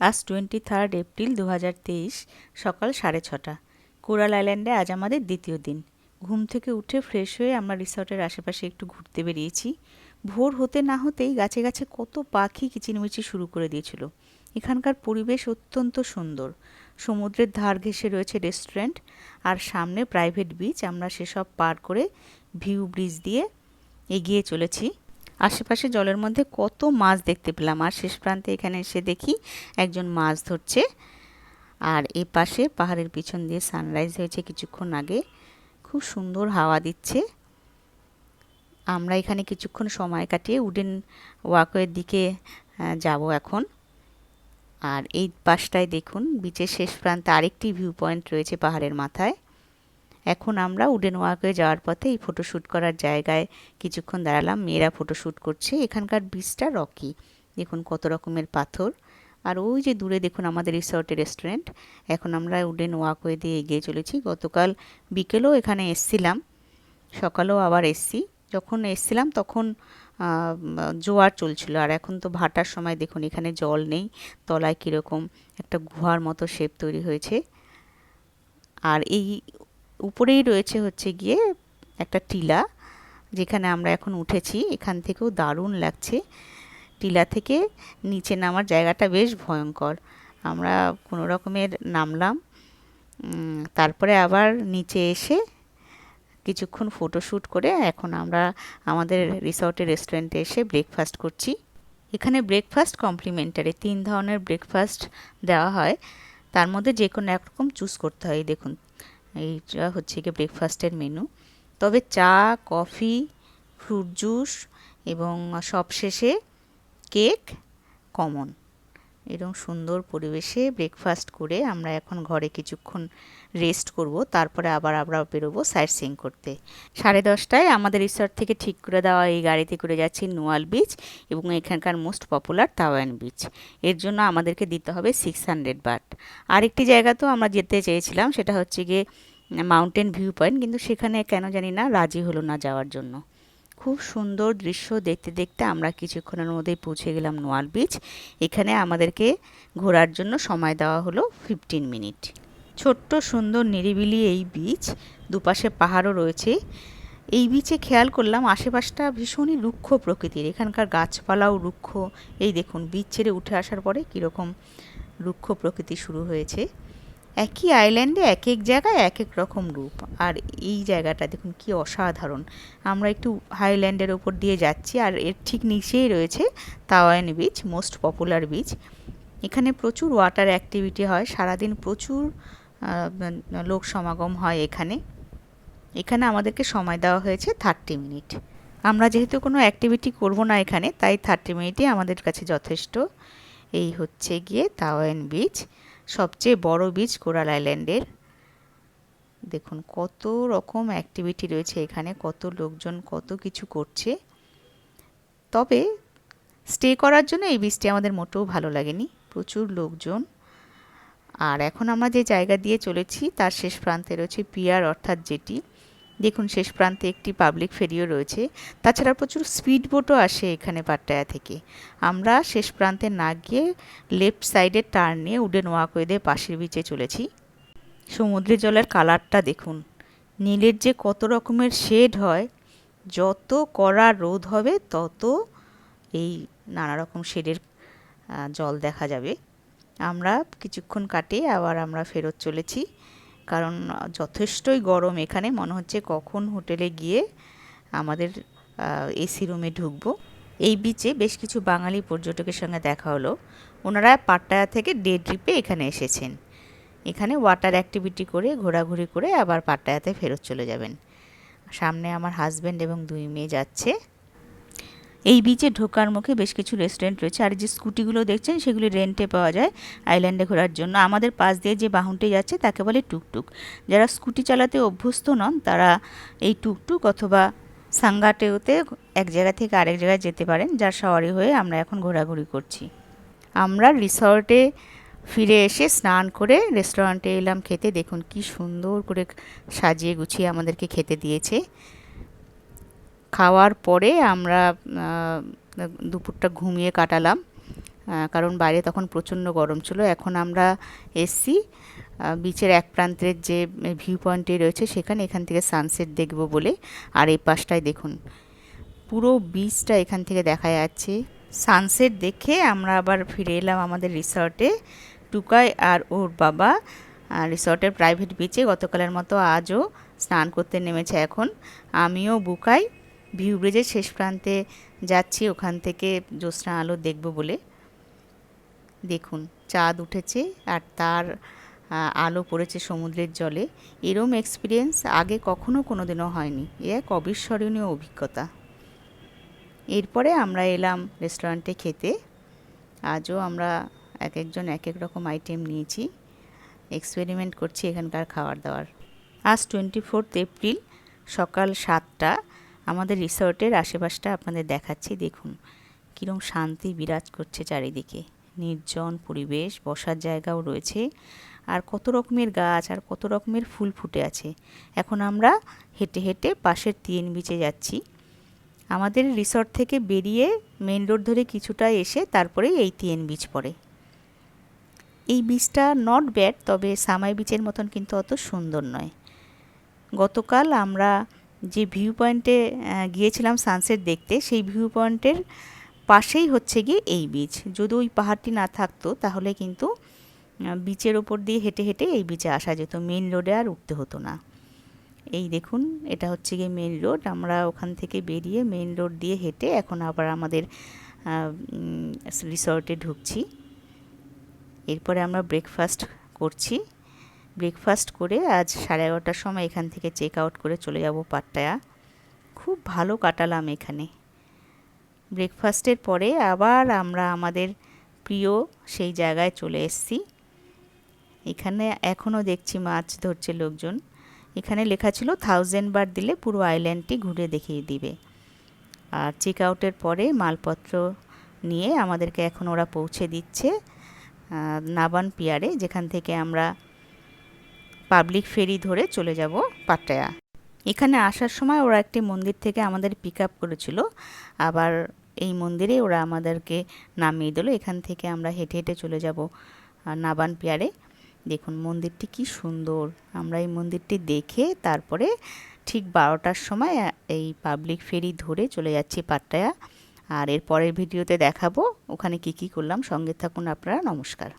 আজ twenty third April দু হাজার তেইশ, সকাল সাড়ে ছটা। কোরাল আইল্যান্ডে আজ আমাদের দ্বিতীয় দিন। ঘুম থেকে উঠে ফ্রেশ হয়ে আমরা রিসর্টের আশেপাশে একটু ঘুরতে বেরিয়েছি। ভোর হতে না হতেই গাছে গাছে কত পাখি কিচিরমিচি শুরু করে দিয়েছিল। এখানকার পরিবেশ অত্যন্ত সুন্দর। সমুদ্রের ধার ঘেঁষে রয়েছে রেস্টুরেন্ট আর সামনে প্রাইভেট বিচ আমরা সেসব পার করে ভিউ ব্রিজ দিয়ে এগিয়ে চলেছি। আশেপাশে জলের মধ্যে কত মাছ দেখতে পেলাম। আর শেষ প্রান্তে এখানে এসে দেখি একজন মাছ ধরছে। আর এ পাশে পাহাড়ের পিছন দিয়ে সানরাইজ হয়েছে কিছুক্ষণ আগে। খুব সুন্দর হাওয়া দিচ্ছে। আমরা এখানে কিছুক্ষণ সময় কাটিয়ে উডেন ওয়াকওয়ের দিকে যাব এখন। আর এই পাশটায় দেখুন বিচের শেষ প্রান্তে আরেকটি ভিউ পয়েন্ট রয়েছে পাহাড়ের মাথায়। এখন আমরা উডেন ওয়াকওয়ে যাওয়ার পথে এই ফটোশ্যুট করার জায়গায় কিছুক্ষণ দাঁড়ালাম। মেয়েরা ফটোশ্যুট করছে। এখানকার বিচটা রকি। দেখুন কত রকমের পাথর। আর ওই যে দূরে দেখুন আমাদের রিসর্টের রেস্টুরেন্ট। এখন আমরা উডেন ওয়াকওয়ে দিয়ে এগিয়ে চলেছি। গতকাল বিকেলেও এখানে এসছিলাম। সকালেও আবার এসছি। যখন এসছিলাম তখন জোয়ার চলছিল। আর এখন তো ভাটার সময় দেখুন এখানে জল নেই। তলায় কীরকম একটা গুহার মতো শেপ তৈরি হয়েছে। আর এই উপরেই রয়েছে হচ্ছে গিয়ে একটা টিলা, যেখানে আমরা এখন উঠেছি। এখান থেকেও দারুণ লাগছে। টিলা থেকে নিচে নামার জায়গাটা বেশ ভয়ঙ্কর। আমরা কোনো রকমের নামলাম। তারপরে আবার নিচে এসে কিছুক্ষণ ফটোশ্যুট করে এখন আমরা আমাদের রিসর্টের রেস্টুরেন্টে এসে ব্রেকফাস্ট করছি। এখানে ব্রেকফাস্ট কমপ্লিমেন্টারি, তিন ধরনের ব্রেকফাস্ট দেওয়া হয়। তার মধ্যে যে কোনো একরকম চুজ করতে হয়। দেখুন এইটা হচ্ছে গিয়ে ব্রেকফাস্টের মেনু তবে চা কফি ফ্রুট জুস এবং সবশেষে কেক কমন এরকম সুন্দর পরিবেশে ব্রেকফাস্ট করে আমরা এখন ঘরে কিছুক্ষণ রেস্ট করব, তারপরে আবার আমরা বেরোবো সাইট সিং করতে। সাড়ে দশটায় আমাদের রিসর্ট থেকে ঠিক করে দেওয়া এই গাড়িতে করে যাচ্ছি নোয়াল বিচ এবং এখানকার মোস্ট পপুলার তাওয়ান বিচ এর জন্য আমাদেরকে দিতে হবে সিক্স হান্ড্রেড বাট আরেকটি জায়গা তো আমরা যেতে চেয়েছিলাম, সেটা হচ্ছে গিয়ে মাউন্টেন ভিউ পয়েন্ট কিন্তু সেখানে কেন জানি না রাজি হলো না যাওয়ার জন্য। খুব সুন্দর দৃশ্য দেখতে দেখতে আমরা কিছুক্ষণের মধ্যেই পৌঁছে গেলাম নোয়াল বিচ। এখানে আমাদেরকে ঘোরার জন্য সময় দেওয়া হলো ফিফটিন মিনিট ছোট্ট, সুন্দর, নিরিবিলি এই বিচ দুপাশে পাহাড়ও রয়েছে। এই বিচে খেয়াল করলাম আশেপাশটা ভীষণই রুক্ষ প্রকৃতির। এখানকার গাছপালাও রুক্ষ। এই দেখুন বিচ ছেড়ে উঠে আসার পরে কীরকম রুক্ষ প্রকৃতি শুরু হয়েছে। একই আইল্যান্ডে এক এক জায়গায় এক এক রকম রূপ। আর এই জায়গাটা দেখুন, কি অসাধারণ। আমরা একটু হাইল্যান্ডের ওপর দিয়ে যাচ্ছি, আর এর ঠিক নিচেই রয়েছে তাওয়ান বিচ মোস্ট পপুলার বিচ এখানে প্রচুর ওয়াটার অ্যাক্টিভিটি হয়, সারাদিন প্রচুর লোক সমাগম হয় এখানে। এখানে আমাদেরকে সময় দেওয়া হয়েছে থার্টি মিনিট আমরা যেহেতু কোনো অ্যাক্টিভিটি করব না এখানে, তাই থার্টি মিনিটই আমাদের কাছে যথেষ্ট। এই হচ্ছে গিয়ে তাওয়ান বিচ সবচেয়ে বড় বিচ কোরাল আইল্যান্ডের। দেখুন, কত রকম অ্যাক্টিভিটি রয়েছে এখানে, কত লোকজন, কত কিছু করছে। তবে স্টে করার জন্য এই বিচটি আমাদের মোটেও ভালো লাগেনি। প্রচুর লোকজন। আর এখন আমরা যে জায়গা দিয়ে চলেছি, তার শেষ প্রান্তে রয়েছে পিয়ার, অর্থাৎ যেটি দেখুন, শেষ প্রান্তে একটি পাবলিক ফেরিও রয়েছে। তাছাড়া প্রচুর স্পিড বোটও আসে এখানে পাট্টায়া থেকে। আমরা শেষ প্রান্তে না গিয়ে লেফট সাইডে টার্ন নিয়ে উডেন ওয়াকওয়েদের পাশের বিচে চলেছি। সমুদ্রের জলের কালারটা দেখুন। নীলের যে কত রকমের শেড হয়, যত কড়া রোদ হবে, তত এই নানা রকম শেডের জল দেখা যাবে। আমরা কিছুক্ষণ কাটিয়ে আবার আমরা ফেরত চলেছি। কারণ যথেষ্টই গরম এখানে। মনে হচ্ছে কখন হোটেলে গিয়ে আমাদের এসি রুমে ঢুকবো। এই বিচে বেশ কিছু বাঙালি পর্যটকের সঙ্গে দেখা হলো। ওনারা পাট্টায়া থেকে ডে ট্রিপে এখানে এসেছেন। এখানে ওয়াটার অ্যাক্টিভিটি করে, ঘোরাঘুরি করে আবার পাট্টায়াতে ফেরত চলে যাবেন। সামনে আমার হাজব্যান্ড এবং দুই মেয়ে যাচ্ছে। এই বিচে ঢোকার মুখে বেশ কিছু রেস্টুরেন্ট রয়েছে। আর যে স্কুটিগুলো দেখছেন, সেগুলি রেন্টে পাওয়া যায় আইল্যান্ডে ঘোরার জন্য। আমাদের পাশ দিয়ে যে বাহনটি যাচ্ছে, তাকে বলে টুকটুক। যারা স্কুটি চালাতে অভ্যস্ত নন, তারা এই টুকটুক অথবা সাঙ্গাটেওতে এক জায়গা থেকে আরেক জায়গায় যেতে পারেন, যার সওয়ারি হয়ে আমরা এখন ঘোরাঘুরি করছি। আমরা রিসর্টে ফিরে এসে স্নান করে রেস্টুরেন্টে এলাম খেতে। দেখুন কি সুন্দর করে সাজিয়ে গুছিয়ে আমাদেরকে খেতে দিয়েছে। খাওয়ার পরে আমরা দুপুরটা ঘুমিয়ে কাটালাম। কারণ বাইরে তখন প্রচণ্ড গরম ছিল। এখন আমরা এসছি বিচের এক প্রান্তের যে ভিউ পয়েন্টে রয়েছে, সেখানে এখান থেকে সানসেট দেখব বলে। আর এই পাশটায় দেখুন, পুরো বিচটা এখান থেকে দেখা যাচ্ছে। সানসেট দেখে আমরা আবার ফিরে এলাম আমাদের রিসর্টে টুকাই আর ওর বাবা রিসর্টের প্রাইভেট বিচে গতকালের মতো আজও স্নান করতে নেমেছে এখন। আমিও বুকাই ভিউ ব্রিজের শেষ প্রান্তে যাচ্ছি, ওখান থেকে জ্যোৎস্না আলো দেখব বলে। দেখুন, চাঁদ উঠেছে আর তার আলো পড়েছে সমুদ্রের জলে। এরম এক্সপিরিয়েন্স আগে কখনো কোনো দিনও হয়নি। এ এক অবিস্মরণীয় অভিজ্ঞতা। এরপরে আমরা এলাম রেস্টুরেন্টে খেতে। আজও আমরা এক একজন এক এক রকম আইটেম নিয়েছি। এক্সপেরিমেন্ট করছি এখানকার খাবার দাবার। আজ টোয়েন্টি ফোর্থ এপ্রিল সকাল সাতটা। আমাদের রিসর্টের আশেপাশটা আপনাদের দেখাচ্ছি, দেখুন। কীরকম শান্তি বিরাজ করছে চারিদিকে। নির্জন পরিবেশ, বসার জায়গাও রয়েছে। আর কত রকমের গাছ আর কত রকমের ফুল ফুটে আছে। এখন আমরা হেঁটে হেঁটে পাশের তিন বিচে যাচ্ছি। আমাদের রিসর্ট থেকে বেরিয়ে মেন রোড ধরে কিছুটা এসে তারপরে এই তিন বিচ পড়ে। এই বিচটা নট ব্যাড তবে সামাই বিচের মতন কিন্তু অত সুন্দর নয়। গতকাল আমরা যে ভিউ পয়েন্টে গিয়েছিলাম সানসেট দেখতে, সেই ভিউ পয়েন্টের পাশেই হচ্ছে গিয়ে এই বিচ যদি ওই পাহাড়টি না থাকতো, তাহলে কিন্তু বিচের ওপর দিয়ে হেঁটে হেঁটে এই বিচে আসা যেত। মেন রোডে আর উঠতে হতো না। এই দেখুন, এটা হচ্ছে গিয়ে মেন রোড আমরা ওখান থেকে বেরিয়ে মেন রোড দিয়ে হেঁটে এখন আবার আমাদের রিসর্টে ঢুকছি। এরপরে আমরা ব্রেকফাস্ট করছি। ব্রেকফাস্ট করে আজ সাড়ে এগারোটার সময় এখান থেকে চেক আউট করে চলে যাব পাট্টায়া। খুব ভালো কাটালাম এখানে। ব্রেকফাস্টের পরে আবার আমরা আমাদের প্রিয় সেই জায়গায় চলে এসেছি। এখানে এখনও দেখছি মাছ ধরছে লোকজন। এখানে লেখা ছিল থাউজেন্ড বার দিলে পুরো আইল্যান্ডটি ঘুরে দেখিয়ে দিবে। আর চেক আউটের পরে মালপত্র নিয়ে আমাদেরকে এখন ওরা পৌঁছে দিচ্ছে নাবান পিয়ারে, যেখান থেকে আমরা পাবলিক ফেরি ধরে চলে যাব পাট্টায়া। এখানে আসার সময় ওরা একটি মন্দির থেকে আমাদের পিক আপ করেছিল। আবার এই মন্দিরে ওরা আমাদেরকে নামিয়ে দিল। এখান থেকে আমরা হেঁটে হেঁটে চলে যাব নাবান পিয়ারে। দেখুন মন্দিরটি কি সুন্দর। আমরা এই মন্দিরটি দেখে তারপরে ঠিক বারোটার সময় এই পাবলিক ফেরি ধরে চলে যাচ্ছি পাট্টায়া। আর এর পরের ভিডিওতে দেখাবো ওখানে কি কি করলাম। সঙ্গে থাকুন আপনারা। নমস্কার।